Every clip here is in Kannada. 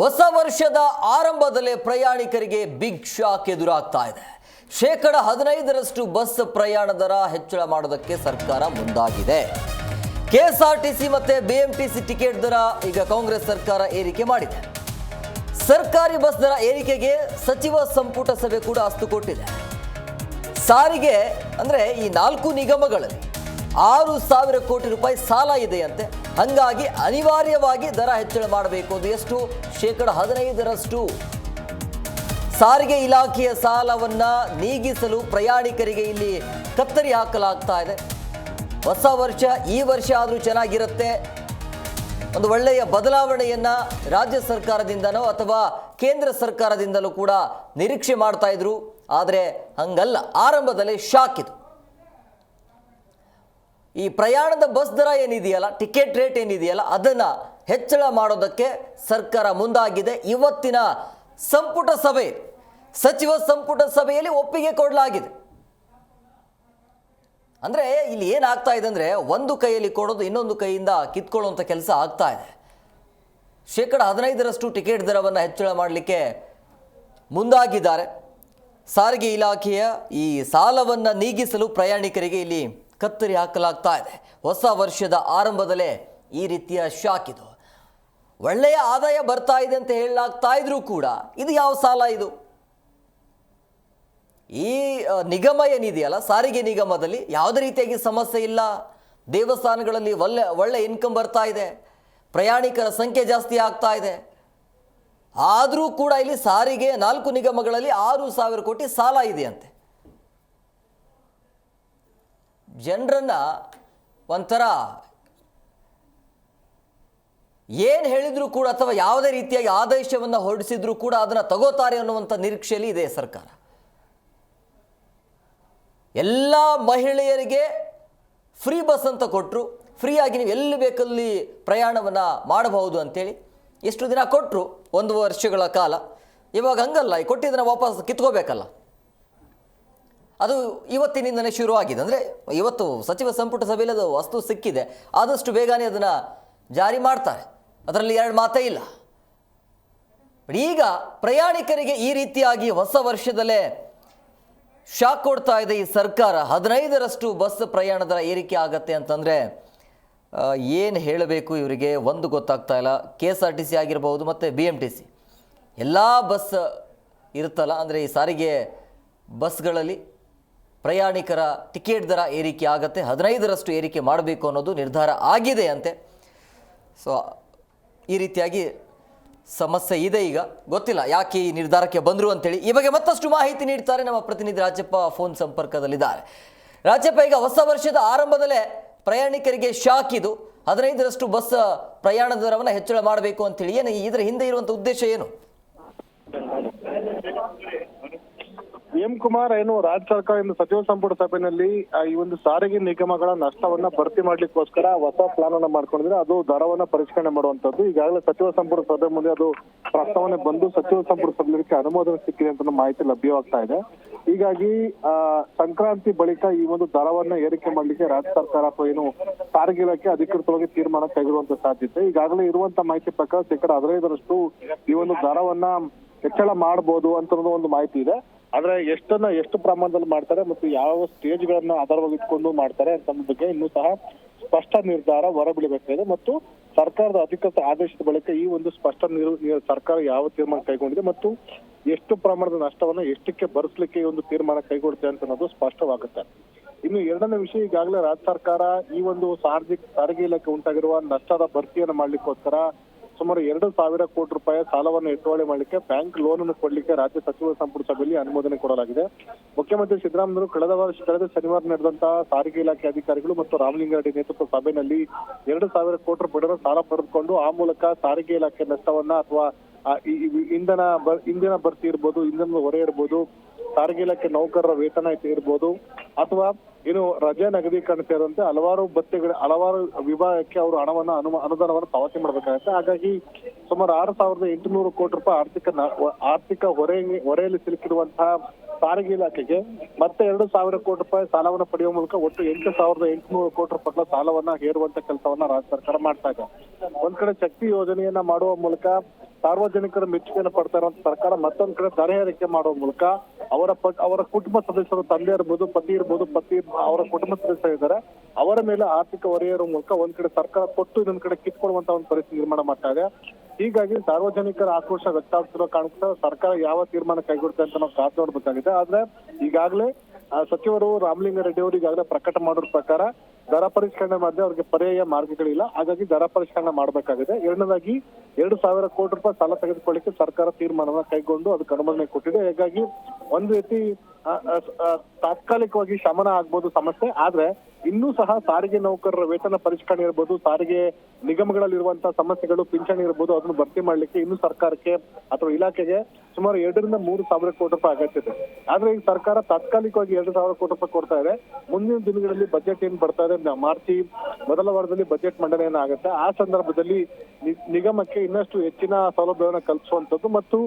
ಹೊಸ ವರ್ಷದ ಆರಂಭದಲ್ಲೇ ಪ್ರಯಾಣಿಕರಿಗೆ ಬಿಗ್ ಶಾಕ್ ಎದುರಾಗ್ತಾ ಇದೆ. ಶೇಕಡ ಹದಿನೈದರಷ್ಟು ಬಸ್ ಪ್ರಯಾಣ ದರ ಹೆಚ್ಚಳ ಮಾಡೋದಕ್ಕೆ ಸರ್ಕಾರ ಮುಂದಾಗಿದೆ. ಕೆಎಸ್ಆರ್ಟಿಸಿ ಮತ್ತೆ ಬಿಎಂಟಿಸಿ ಟಿಕೆಟ್ ದರ ಈಗ ಕಾಂಗ್ರೆಸ್ ಸರ್ಕಾರ ಏರಿಕೆ ಮಾಡಿದೆ. ಸರ್ಕಾರಿ ಬಸ್ ದರ ಏರಿಕೆಗೆ ಸಚಿವ ಸಂಪುಟ ಸಭೆ ಕೂಡ ಅಸ್ತು ಕೊಟ್ಟಿದೆ. ಸಾರಿಗೆ ಅಂದ್ರೆ ಈ ನಾಲ್ಕು ನಿಗಮಗಳಲ್ಲಿ ಆರು ಸಾವಿರ ಕೋಟಿ ರೂಪಾಯಿ ಸಾಲ ಇದೆಯಂತೆ. ಹಂಗಾಗಿ ಅನಿವಾರ್ಯವಾಗಿ ದರ ಹೆಚ್ಚಳ ಮಾಡಬೇಕು ಅದು ಎಷ್ಟು? ಶೇಕಡ ಹದಿನೈದರಷ್ಟು. ಸಾರಿಗೆ ಇಲಾಖೆಯ ಸಾಲವನ್ನು ನೀಗಿಸಲು ಪ್ರಯಾಣಿಕರಿಗೆ ಇಲ್ಲಿ ಕತ್ತರಿ ಹಾಕಲಾಗ್ತಾ ಇದೆ. ಹೊಸ ವರ್ಷ, ಈ ವರ್ಷ ಆದರೂ ಚೆನ್ನಾಗಿರುತ್ತೆ. ಒಂದು ಒಳ್ಳೆಯ ಬದಲಾವಣೆಯನ್ನು ರಾಜ್ಯ ಸರ್ಕಾರದಿಂದನೋ ಅಥವಾ ಕೇಂದ್ರ ಸರ್ಕಾರದಿಂದಲೂ ಕೂಡ ನಿರೀಕ್ಷೆ ಮಾಡ್ತಾ ಇದ್ರು. ಆದರೆ ಹಂಗಲ್ಲ. ಆರಂಭದಲ್ಲೇ ಶಾಕ್ ಇದು. ಈ ಪ್ರಯಾಣದ ಬಸ್ ದರ ಏನಿದೆಯಲ್ಲ, ಟಿಕೆಟ್ ರೇಟ್ ಏನಿದೆಯಲ್ಲ, ಅದನ್ನು ಹೆಚ್ಚಳ ಮಾಡೋದಕ್ಕೆ ಸರ್ಕಾರ ಮುಂದಾಗಿದೆ. ಇವತ್ತಿನ ಸಂಪುಟ ಸಭೆ, ಸಚಿವ ಸಂಪುಟ ಸಭೆಯಲ್ಲಿ ಒಪ್ಪಿಗೆ ಕೊಡಲಾಗಿದೆ. ಅಂದರೆ ಇಲ್ಲಿ ಏನಾಗ್ತಾ ಇದೆ ಅಂದರೆ, ಒಂದು ಕೈಯಲ್ಲಿ ಕೊಡೋದು ಇನ್ನೊಂದು ಕೈಯಿಂದ ಕಿತ್ಕೊಳ್ಳುವಂಥ ಕೆಲಸ ಆಗ್ತಾ ಇದೆ. ಶೇಕಡ ಹದಿನೈದರಷ್ಟು ಟಿಕೆಟ್ ದರವನ್ನು ಹೆಚ್ಚಳ ಮಾಡಲಿಕ್ಕೆ ಮುಂದಾಗಿದ್ದಾರೆ. ಸಾರಿಗೆ ಇಲಾಖೆಯ ಈ ಸಾಲವನ್ನು ನೀಗಿಸಲು ಪ್ರಯಾಣಿಕರಿಗೆ ಇಲ್ಲಿ ಕತ್ತರಿ ಹಾಕಲಾಗ್ತಾ ಇದೆ. ಹೊಸ ವರ್ಷದ ಆರಂಭದಲ್ಲೇ ಈ ರೀತಿಯ ಶಾಕ್ ಇದು. ಒಳ್ಳೆಯ ಆದಾಯ ಬರ್ತಾ ಇದೆ ಅಂತ ಹೇಳಲಾಗ್ತಾ ಇದ್ರೂ ಕೂಡ ಇದು ಯಾವ ಸಾಲ ಇದು? ಈ ನಿಗಮ ಏನಿದೆಯಲ್ಲ, ಸಾರಿಗೆ ನಿಗಮದಲ್ಲಿ ಯಾವುದೇ ರೀತಿಯಾಗಿ ಸಮಸ್ಯೆ ಇಲ್ಲ. ದೇವಸ್ಥಾನಗಳಲ್ಲಿ ಒಳ್ಳೆ ಒಳ್ಳೆ ಇನ್ಕಮ್ ಬರ್ತಾ ಇದೆ. ಪ್ರಯಾಣಿಕರ ಸಂಖ್ಯೆ ಜಾಸ್ತಿ ಆಗ್ತಾ ಇದೆ. ಆದರೂ ಕೂಡ ಇಲ್ಲಿ ಸಾರಿಗೆ ನಾಲ್ಕು ನಿಗಮಗಳಲ್ಲಿ ಆರು ಸಾವಿರ ಕೋಟಿ ಸಾಲ ಇದೆಯಂತೆ. ಜನರನ್ನ ಒಂಥರ ಏನು ಹೇಳಿದರೂ ಕೂಡ ಅಥವಾ ಯಾವುದೇ ರೀತಿಯಾಗಿ ಆದೇಶವನ್ನು ಹೊರಡಿಸಿದ್ರೂ ಕೂಡ ಅದನ್ನು ತಗೋತಾರೆ ಅನ್ನುವಂಥ ನಿರೀಕ್ಷೆಯಲ್ಲಿ ಇದೆ ಸರ್ಕಾರ. ಎಲ್ಲ ಮಹಿಳೆಯರಿಗೆ ಫ್ರೀ ಬಸ್ ಅಂತ ಕೊಟ್ಟರು ಫ್ರೀಯಾಗಿ ನೀವು ಎಲ್ಲಿ ಬೇಕಲ್ಲಿ ಪ್ರಯಾಣವನ್ನು ಮಾಡಬಹುದು ಅಂಥೇಳಿ ಎಷ್ಟು ದಿನ ಕೊಟ್ಟರು ಒಂದು ವರ್ಷಗಳ ಕಾಲ. ಇವಾಗ ಹಂಗಲ್ಲ, ಈ ಕೊಟ್ಟಿದ್ದನ್ನು ವಾಪಸ್ ಕಿತ್ಕೋಬೇಕಲ್ಲ. ಅದು ಇವತ್ತಿನಿಂದಲೇ ಶುರುವಾಗಿದೆ. ಅಂದರೆ ಇವತ್ತು ಸಚಿವ ಸಂಪುಟ ಸಭೆಯಲ್ಲಿ ಅದು ವಸ್ತು ಸಿಕ್ಕಿದೆ. ಆದಷ್ಟು ಬೇಗನೆ ಅದನ್ನು ಜಾರಿ ಮಾಡ್ತಾರೆ. ಅದರಲ್ಲಿ ಎರಡು ಮಾತೇ ಇಲ್ಲ. ಈಗ ಪ್ರಯಾಣಿಕರಿಗೆ ಈ ರೀತಿಯಾಗಿ ಹೊಸ ವರ್ಷದಲ್ಲೇ ಶಾಕ್ ಕೊಡ್ತಾ ಇದೆ ಈ ಸರ್ಕಾರ. ಹದಿನೈದರಷ್ಟು ಬಸ್ ಪ್ರಯಾಣ ದರ ಏರಿಕೆ ಆಗತ್ತೆ ಅಂತಂದರೆ ಏನು ಹೇಳಬೇಕು ಇವರಿಗೆ? ಒಂದು ಗೊತ್ತಾಗ್ತಾ ಇಲ್ಲ. K S R T C ಆಗಿರ್ಬೋದು ಮತ್ತು ಬಿ ಎಂ ಟಿ ಸಿ ಎಲ್ಲ ಬಸ್ ಇರುತ್ತಲ್ಲ, ಅಂದರೆ ಈ ಸಾರಿಗೆ ಬಸ್ಗಳಲ್ಲಿ ಪ್ರಯಾಣಿಕರ ಟಿಕೆಟ್ ದರ ಏರಿಕೆ ಆಗುತ್ತೆ, ಹದಿನೈದರಷ್ಟು ಏರಿಕೆ ಮಾಡಬೇಕು ಅನ್ನೋದು ನಿರ್ಧಾರ ಆಗಿದೆ ಅಂತೆ. ಸೊ ಈ ರೀತಿಯಾಗಿ ಸಮಸ್ಯೆ ಇದೆ ಈಗ. ಗೊತ್ತಿಲ್ಲ ಯಾಕೆ ಈ ನಿರ್ಧಾರಕ್ಕೆ ಬಂದರು ಅಂತೇಳಿ. ಈ ಬಗ್ಗೆ ಮತ್ತಷ್ಟು ಮಾಹಿತಿ ನೀಡ್ತಾರೆ ನಮ್ಮ ಪ್ರತಿನಿಧಿ ರಾಜಪ್ಪ ಫೋನ್ ಸಂಪರ್ಕದಲ್ಲಿದ್ದಾರೆ. ರಾಜಪ್ಪ, ಈಗ ಹೊಸ ವರ್ಷದ ಆರಂಭದಲ್ಲೇ ಪ್ರಯಾಣಿಕರಿಗೆ ಶಾಕ್ ಇದು. ಹದಿನೈದರಷ್ಟು ಬಸ್ ಪ್ರಯಾಣ ದರವನ್ನು ಹೆಚ್ಚಳ ಮಾಡಬೇಕು ಅಂತೇಳಿ. ಏನು ಇದರ ಹಿಂದೆ ಇರುವಂಥ ಉದ್ದೇಶ ಏನು? ಎಂ ಕುಮಾರ್ ಏನು ರಾಜ್ಯ ಸರ್ಕಾರದಿಂದ ಸಚಿವ ಸಂಪುಟ ಸಭೆಯಲ್ಲಿ ಈ ಒಂದು ಸಾರಿಗೆ ನಿಗಮಗಳ ನಷ್ಟವನ್ನ ಭರ್ತಿ ಮಾಡ್ಲಿಕ್ಕೋಸ್ಕರ ಹೊಸ ಪ್ಲಾನ್ ಅನ್ನ ಮಾಡ್ಕೊಂಡಿದ್ರೆ ಅದು ದರವನ್ನ ಪರಿಷ್ಕರಣೆ ಮಾಡುವಂತದ್ದು ಈಗಾಗಲೇ ಸಚಿವ ಸಂಪುಟ ಸಭೆ ಮುಂದೆ ಅದು ಪ್ರಸ್ತಾವನೆ ಬಂದು ಸಚಿವ ಸಂಪುಟ ಸಭೆಗೆ ಅನುಮೋದನೆ ಸಿಕ್ಕಿದೆ ಅಂತ ಮಾಹಿತಿ ಲಭ್ಯವಾಗ್ತಾ ಇದೆ. ಹೀಗಾಗಿ, ಆ, ಸಂಕ್ರಾಂತಿ ಬಳಿಕ ಈ ಒಂದು ದರವನ್ನ ಏರಿಕೆ ಮಾಡ್ಲಿಕ್ಕೆ ರಾಜ್ಯ ಸರ್ಕಾರ ಅಥವಾ ಏನು ಸಾರಿಗೆ ಇಲಾಖೆ ಅಧಿಕೃತವಾಗಿ ತೀರ್ಮಾನ ಕೈಗೊಳ್ಳುವಂತ ಸಾಧ್ಯತೆ. ಈಗಾಗಲೇ ಇರುವಂತ ಮಾಹಿತಿ ಪ್ರಕಾರ ಶೇಕಡ ಹದಿನೈದರಷ್ಟು ಈ ಒಂದು ದರವನ್ನ ಹೆಚ್ಚಳ ಮಾಡಬಹುದು ಅಂತ ಒಂದು ಮಾಹಿತಿ ಇದೆ. ಆದ್ರೆ ಎಷ್ಟನ್ನ ಎಷ್ಟು ಪ್ರಮಾಣದಲ್ಲಿ ಮಾಡ್ತಾರೆ ಮತ್ತು ಯಾವ ಸ್ಟೇಜ್ ಗಳನ್ನ ಆಧಾರವಾಗಿ ಇಟ್ಕೊಂಡು ಮಾಡ್ತಾರೆ ಅಂತ ಬಗ್ಗೆ ಇನ್ನೂ ಸಹ ಸ್ಪಷ್ಟ ನಿರ್ಧಾರ ಹೊರಬೀಳಬೇಕಾಗಿದೆ ಮತ್ತು ಸರ್ಕಾರದ ಅಧಿಕೃತ ಆದೇಶದ ಬಳಿಕ ಈ ಒಂದು ಸ್ಪಷ್ಟ ಸರ್ಕಾರ ಯಾವ ತೀರ್ಮಾನ ಕೈಗೊಂಡಿದೆ ಮತ್ತು ಎಷ್ಟು ಪ್ರಮಾಣದ ನಷ್ಟವನ್ನ ಎಷ್ಟಕ್ಕೆ ಭರಿಸಲಿಕ್ಕೆ ಈ ಒಂದು ತೀರ್ಮಾನ ಕೈಗೊಳ್ಳುತ್ತೆ ಅಂತ ಅನ್ನೋದು ಸ್ಪಷ್ಟವಾಗುತ್ತೆ. ಇನ್ನು ಎರಡನೇ ವಿಷಯ ಈಗಾಗಲೇ ರಾಜ್ಯ ಸರ್ಕಾರ ಈ ಒಂದು ಸಾರಿಗೆ ಸಾರಿಗೆ ಇಲಾಖೆ ಉಂಟಾಗಿರುವ ನಷ್ಟದ ಭರ್ತಿಯನ್ನು ಮಾಡ್ಲಿಕ್ಕೋಸ್ಕರ ಸುಮಾರು ಎರಡು ಸಾವಿರ ಕೋಟಿ ರೂಪಾಯಿ ಸಾಲವನ್ನು ಎತ್ತುವಳಿ ಮಾಡಲಿಕ್ಕೆ ಬ್ಯಾಂಕ್ ಲೋನ್ ಅನ್ನು ಕೊಡಲಿಕ್ಕೆ ರಾಜ್ಯ ಸಚಿವ ಸಂಪುಟ ಸಭೆಯಲ್ಲಿ ಅನುಮೋದನೆ ಕೊಡಲಾಗಿದೆ. ಮುಖ್ಯಮಂತ್ರಿ ಸಿದ್ದರಾಮಯ್ಯರು ಕಳೆದ ವರ್ಷ, ಕಳೆದ ಶನಿವಾರ ನಡೆದಂತಹ ಸಾರಿಗೆ ಇಲಾಖೆ ಅಧಿಕಾರಿಗಳು ಮತ್ತು ರಾಮಲಿಂಗಾರೆಡ್ಡಿ ನೇತೃತ್ವ ಸಭೆಯಲ್ಲಿ ಎರಡು ಸಾವಿರ ಕೋಟಿ ರೂಪಾಯಿ ಸಾಲ ಪಡೆದುಕೊಂಡು ಆ ಮೂಲಕ ಸಾರಿಗೆ ಇಲಾಖೆ ನಷ್ಟವನ್ನ ಅಥವಾ ಇಂಧನ ಇಂಧನ ಭರ್ತಿ ಇರ್ಬೋದು, ಇಂಧನದ ಹೊರೆ ಇರ್ಬೋದು ಸಾರಿಗೆ ಇಲಾಖೆ ನೌಕರರ ವೇತನ ಇರ್ಬೋದು. ಅಥವಾ ಏನು ರಜೆ ನಗದೀಕರಣ ಸೇರಿದಂತೆ ಹಲವಾರು ಭತ್ಯೆಗಳ ಹಲವಾರು ವಿಭಾಗಕ್ಕೆ ಅವರು ಹಣವನ್ನ ಅನು ಅನುದಾನವನ್ನು ಪಾವತಿ ಮಾಡಬೇಕಾಗುತ್ತೆ. ಹಾಗಾಗಿ ಸುಮಾರು ಆರು ಸಾವಿರದ ಎಂಟುನೂರು ಕೋಟಿ ರೂಪಾಯಿ ಆರ್ಥಿಕ ಆರ್ಥಿಕ ಹೊರೆ, ಹೊರೆಯಲ್ಲಿ ಸಿಲುಕಿರುವಂತಹ ಸಾರಿಗೆ ಇಲಾಖೆಗೆ ಮತ್ತೆ ಎರಡು ಸಾವಿರ ಕೋಟಿ ರೂಪಾಯಿ ಸಾಲವನ್ನು ಪಡೆಯುವ ಮೂಲಕ ಒಟ್ಟು ಎಂಟು ಸಾವಿರದ ಎಂಟುನೂರು ಕೋಟಿ ರೂಪಾಯಿಗಳ ಸಾಲವನ್ನ ಹೇರುವಂತ ಕೆಲಸವನ್ನ ರಾಜ್ಯ ಸರ್ಕಾರ ಮಾಡ್ತಾ ಇದೆ. ಒಂದ್ ಕಡೆ ಶಕ್ತಿ ಯೋಜನೆಯನ್ನ ಮಾಡುವ ಮೂಲಕ ಸಾರ್ವಜನಿಕರ ಮೆಚ್ಚುಗೆಯನ್ನು ಪಡ್ತಾ ಇರುವಂತ ಸರ್ಕಾರ ಮತ್ತೊಂದ್ ಕಡೆ ದರ ಮಾಡುವ ಮೂಲಕ ಅವರ ಅವರ ಕುಟುಂಬ ಸದಸ್ಯರು ತಂದೆ ಇರ್ಬೋದು, ಪತಿ ಇರ್ಬೋದು, ಪತಿ ಅವರ ಕುಟುಂಬ ಸದಸ್ಯರು ಇದ್ದಾರೆ. ಅವರ ಮೇಲೆ ಆರ್ಥಿಕ ಹೊರೆಯರ ಮೂಲಕ ಒಂದ್ ಕಡೆ ಸರ್ಕಾರ ಕೊಟ್ಟು ಇನ್ನೊಂದ್ ಕಡೆ ಕಿತ್ಕೊಳ್ಳುವಂತ ಒಂದು ಪರಿಸ್ಥಿತಿ ನಿರ್ಮಾಣ ಮಾಡ್ತಾ ಇದೆ. ಹೀಗಾಗಿ ಸಾರ್ವಜನಿಕರ ಆಕ್ರೋಶ ವ್ಯಕ್ತ ಆಗ್ತಿರೋ ಕಾರಣಕ್ಕೆ ಸರ್ಕಾರ ಯಾವ ತೀರ್ಮಾನ ಕೈಗೊಳ್ಳುತ್ತೆ ಅಂತ ನಾವು ಕಾದು ನೋಡ್ಬೇಕಾಗಿದೆ. ಆದ್ರೆ ಈಗಾಗಲೇ ಸಚಿವರು ರಾಮಲಿಂಗಾರೆಡ್ಡಿ ಅವರು ಈಗಾಗಲೇ ಪ್ರಕಟ ಮಾಡಿರೋ ಪ್ರಕಾರ ದರ ಪರಿಷ್ಕರಣೆ ಮಾಡಿದ್ರೆ ಅವ್ರಿಗೆ ಪರ್ಯಾಯ ಮಾರ್ಗಗಳಿಲ್ಲ. ಹಾಗಾಗಿ ದರ ಪರಿಷ್ಕರಣೆ ಮಾಡಬೇಕಾಗಿದೆ. ಎರಡನೇದಾಗಿ ಎರಡು ಸಾವಿರ ಕೋಟಿ ರೂಪಾಯಿ ಸಾಲ ತೆಗೆದುಕೊಳ್ಳಿಕ್ಕೆ ಸರ್ಕಾರ ತೀರ್ಮಾನವನ್ನ ಕೈಗೊಂಡು ಅದಕ್ಕೆ ಅನುಮೋದನೆ ಕೊಟ್ಟಿದೆ. ಹೀಗಾಗಿ ಒಂದು ರೀತಿ ತಾತ್ಕಾಲಿಕವಾಗಿ ಶಮನ ಆಗ್ಬೋದು ಸಮಸ್ಯೆ. ಆದ್ರೆ ಇನ್ನೂ ಸಹ ಸಾರಿಗೆ ನೌಕರರ ವೇತನ ಪರಿಷ್ಕರಣೆ ಇರ್ಬೋದು, ಸಾರಿಗೆ ನಿಗಮಗಳಲ್ಲಿರುವಂತಹ ಸಮಸ್ಯೆಗಳು, ಪಿಂಚಣಿ ಇರ್ಬೋದು, ಅದನ್ನು ಭರ್ತಿ ಮಾಡ್ಲಿಕ್ಕೆ ಇನ್ನು ಸರ್ಕಾರಕ್ಕೆ ಅಥವಾ ಇಲಾಖೆಗೆ ಸುಮಾರು ಎರಡರಿಂದ ಮೂರು ಸಾವಿರ ಕೋಟಿ ರೂಪಾಯಿ ಅಗತ್ಯ ಇದೆ. ಆದ್ರೆ ಈಗ ಸರ್ಕಾರ ತಾತ್ಕಾಲಿಕವಾಗಿ ಎರಡು ಸಾವಿರ ಕೋಟಿ ರೂಪಾಯಿ ಕೊಡ್ತಾ ಇದೆ. ಮುಂದಿನ ದಿನಗಳಲ್ಲಿ ಬಜೆಟ್ ಏನ್ ಬರ್ತಾ ಇದೆ ಮಾರ್ಚಿ ಮೊದಲ ವಾರದಲ್ಲಿ ಬಜೆಟ್ ಮಂಡನೆಯನ್ನ ಆಗುತ್ತೆ. ಆ ಸಂದರ್ಭದಲ್ಲಿ ನಿಗಮಕ್ಕೆ ಇನ್ನಷ್ಟು ಹೆಚ್ಚಿನ ಸೌಲಭ್ಯವನ್ನು ಕಲ್ಪಿಸುವಂತದ್ದು ಮತ್ತು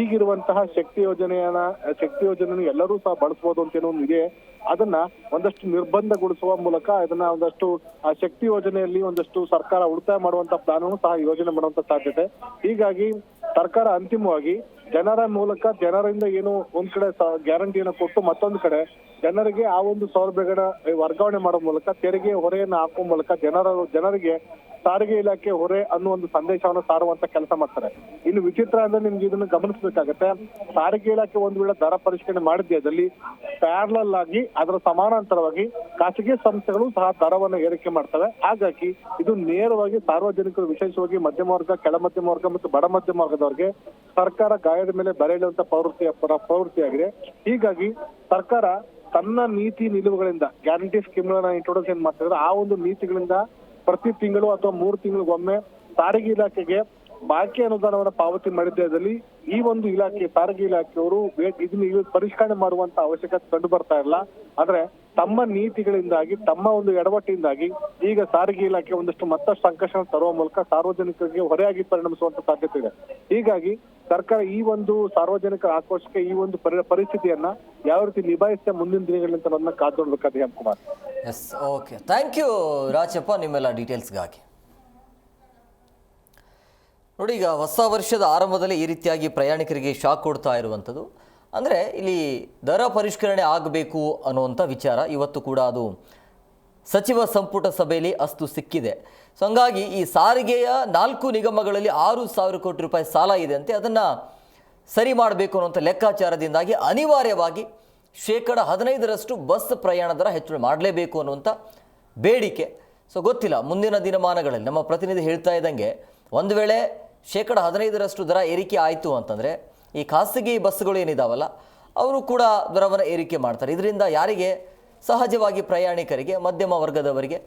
ಈಗಿರುವಂತಹ ಶಕ್ತಿ ಯೋಜನೆಯನ್ನ, ಶಕ್ತಿ ಯೋಜನೆಯನ್ನು ಎಲ್ಲರೂ ಸಹ ಬಳಸಬಹುದು ಅಂತ ಏನೋ ಒಂದು ಇದೆ. ಅದನ್ನ ಒಂದಷ್ಟು ನಿರ್ಬಂಧಗೊಳಿಸುವ ಮೂಲಕ ಇದನ್ನ ಒಂದಷ್ಟು ಶಕ್ತಿ ಯೋಜನೆಯಲ್ಲಿ ಒಂದಷ್ಟು ಸರ್ಕಾರ ಉಳಿತಾಯ ಮಾಡುವಂತ ಪ್ಲಾನ್ ಸಹ ಯೋಜನೆ ಮಾಡುವಂತ ಸಾಧ್ಯತೆ. ಹೀಗಾಗಿ ಸರ್ಕಾರ ಅಂತಿಮವಾಗಿ ಜನರ ಮೂಲಕ ಜನರಿಂದ ಏನು ಒಂದ್ ಕಡೆ ಗ್ಯಾರಂಟಿಯನ್ನು ಕೊಟ್ಟು ಮತ್ತೊಂದು ಕಡೆ ಜನರಿಗೆ ಆ ಒಂದು ಸೌಲಭ್ಯಗಳ ವರ್ಗಾವಣೆ ಮಾಡೋ ಮೂಲಕ ತೆರಿಗೆ ಹೊರೆಯನ್ನು ಹಾಕುವ ಮೂಲಕ ಜನರ, ಜನರಿಗೆ ಸಾರಿಗೆ ಇಲಾಖೆ ಹೊರೆ ಅನ್ನೋ ಒಂದು ಸಂದೇಶವನ್ನು ಸಾರುವಂತ ಕೆಲಸ ಮಾಡ್ತಾರೆ. ಇನ್ನು ವಿಚಿತ್ರ ಅಂದ್ರೆ ನಿಮ್ಗೆ ಇದನ್ನ ಗಮನಿಸಬೇಕಾಗತ್ತೆ. ಸಾರಿಗೆ ಇಲಾಖೆ ಒಂದು ವೇಳೆ ದರ ಪರಿಷ್ಕರಣೆ ಮಾಡಿದ್ದಲ್ಲಿ ಪ್ಯಾರಲಲ್ ಆಗಿ ಅದರ ಸಮಾನಾಂತರವಾಗಿ ಖಾಸಗಿ ಸಂಸ್ಥೆಗಳು ಸಹ ದರವನ್ನು ಏರಿಕೆ ಮಾಡ್ತವೆ. ಹಾಗಾಗಿ ಇದು ನೇರವಾಗಿ ಸಾರ್ವಜನಿಕರು ವಿಶೇಷವಾಗಿ ಮಧ್ಯಮ ವರ್ಗ, ಕೆಳ ಮಧ್ಯಮ ವರ್ಗ ಮತ್ತು ಬಡ ಮಧ್ಯಮ ವರ್ಗದವರಿಗೆ ಸರ್ಕಾರ ಗಾಯದ ಮೇಲೆ ಬರೆಯಲುವಂತ ಪ್ರವೃತ್ತಿ ಪ್ರವೃತ್ತಿಯಾಗಿದೆ ಹೀಗಾಗಿ ಸರ್ಕಾರ ತನ್ನ ನೀತಿ ನಿಲುವುಗಳಿಂದ ಗ್ಯಾರಂಟಿ ಸ್ಕೀಮ್ಗಳನ್ನ ಇಂಟ್ರೊಡಕ್ಷನ್ ಮಾಡ್ತಿದ್ರೆ ಆ ಒಂದು ನೀತಿಗಳಿಂದ ಪ್ರತಿ ತಿಂಗಳು ಅಥವಾ ಮೂರು ತಿಂಗಳಿಗೊಮ್ಮೆ ಸಾರಿಗೆ ಇಲಾಖೆಗೆ ಬಾಕಿ ಅನುದಾನವನ್ನು ಪಾವತಿ ಮಾಡಿದ್ದಲ್ಲಿ ಈ ಒಂದು ಇಲಾಖೆ ಸಾರಿಗೆ ಇಲಾಖೆಯವರು ಇದನ್ನ ಪರಿಷ್ಕರಣೆ ಮಾಡುವಂತ ಅವಶ್ಯಕತೆ ಕಂಡು ಬರ್ತಾ ಇಲ್ಲ ಆದ್ರೆ ತಮ್ಮ ನೀತಿಗಳಿಂದಾಗಿ, ತಮ್ಮ ಒಂದು ಎಡವಟ್ಟಿಂದಾಗಿ ಈಗ ಸಾರಿಗೆ ಇಲಾಖೆ ಒಂದಷ್ಟು ಮತ್ತಷ್ಟು ಸಂಕಷ್ಟ ತರುವ ಮೂಲಕ ಸಾರ್ವಜನಿಕರಿಗೆ ಹೊರೆಯಾಗಿ ಪರಿಣಮಿಸುವಂತ ಸಾಧ್ಯತೆ ಇದೆ. ಹೀಗಾಗಿ ಸರ್ಕಾರ ಈ ಒಂದು ಸಾರ್ವಜನಿಕರ ಆಕ್ರೋಶಕ್ಕೆ ಈ ಒಂದು ಪರಿ- ಪರಿಸ್ಥಿತಿಯನ್ನ ಯಾವ ರೀತಿ ನಿಭಾಯಿಸುತ್ತೆ ಮುಂದಿನ ದಿನಗಳಲ್ಲಿ ಅಂತ ನನ್ನ ಕಾದು ನೋಡ್ಬೇಕಾದ್ರೆ M Kumar. Yes okay thank you Rajappa, ನಿಮ್ಮೆಲ್ಲ ಡೀಟೇಲ್ಸ್ಗಾಗಿ. ನೋಡಿ, ಈಗ ಹೊಸ ವರ್ಷದ ಆರಂಭದಲ್ಲಿ ಈ ರೀತಿಯಾಗಿ ಪ್ರಯಾಣಿಕರಿಗೆ ಶಾಕ್ ಕೊಡ್ತಾ ಇರುವಂಥದ್ದು. ಅಂದರೆ ಇಲ್ಲಿ ದರ ಪರಿಷ್ಕರಣೆ ಆಗಬೇಕು ಅನ್ನುವಂಥ ವಿಚಾರ. ಇವತ್ತು ಕೂಡ ಅದು ಸಚಿವ ಸಂಪುಟ ಸಭೆಯಲ್ಲಿ ಅಸ್ತು ಸಿಕ್ಕಿದೆ. ಸೊ ಹಂಗಾಗಿ ಈ ಸಾರಿಗೆಯ ನಾಲ್ಕು ನಿಗಮಗಳಲ್ಲಿ ಆರು ಸಾವಿರ ಕೋಟಿ ರೂಪಾಯಿ ಸಾಲ ಇದೆ ಅಂತೆ. ಅದನ್ನು ಸರಿ ಮಾಡಬೇಕು ಅನ್ನುವಂಥ ಲೆಕ್ಕಾಚಾರದಿಂದಾಗಿ ಅನಿವಾರ್ಯವಾಗಿ ಶೇಕಡ ಹದಿನೈದರಷ್ಟು ಬಸ್ ಪ್ರಯಾಣ ದರ ಹೆಚ್ಚಳ ಮಾಡಲೇಬೇಕು ಅನ್ನುವಂಥ ಬೇಡಿಕೆ. ಸೊ ಗೊತ್ತಿಲ್ಲ, ಮುಂದಿನ ದಿನಮಾನಗಳಲ್ಲಿ ನಮ್ಮ ಪ್ರತಿನಿಧಿ ಹೇಳ್ತಾ ಇದ್ದಂಗೆ, ಒಂದು ವೇಳೆ ಶೇಕಡ ಹದಿನೈದರಷ್ಟು ದರ ಏರಿಕೆ ಆಯಿತು ಅಂತಂದರೆ ಈ ಖಾಸಗಿ ಬಸ್ಸುಗಳು ಏನಿದಾವಲ್ಲ, ಅವರು ಕೂಡ ದರವನ್ನು ಏರಿಕೆ ಮಾಡ್ತಾರೆ. ಇದರಿಂದ ಯಾರಿಗೆ? ಸಹಜವಾಗಿ ಪ್ರಯಾಣಿಕರಿಗೆ, ಮಧ್ಯಮ ವರ್ಗದವರಿಗೆ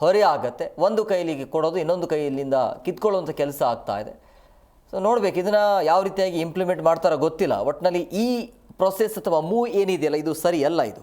ಹೊರೆ ಆಗತ್ತೆ. ಒಂದು ಕೈಲಿಗೆ ಕೊಡೋದು, ಇನ್ನೊಂದು ಕೈಯಲ್ಲಿಂದ ಕಿತ್ಕೊಳ್ಳುವಂಥ ಕೆಲಸ ಆಗ್ತಾ ಇದೆ. ಸೊ ನೋಡಬೇಕು, ಇದನ್ನು ಯಾವ ರೀತಿಯಾಗಿ ಇಂಪ್ಲಿಮೆಂಟ್ ಮಾಡ್ತಾರೋ ಗೊತ್ತಿಲ್ಲ. ಒಟ್ಟಿನಲ್ಲಿ ಈ ಪ್ರೊಸೆಸ್ ಅಥವಾ ಮೂವ್ ಏನಿದೆಯಲ್ಲ, ಇದು ಸರಿ ಅಲ್ಲ ಇದು.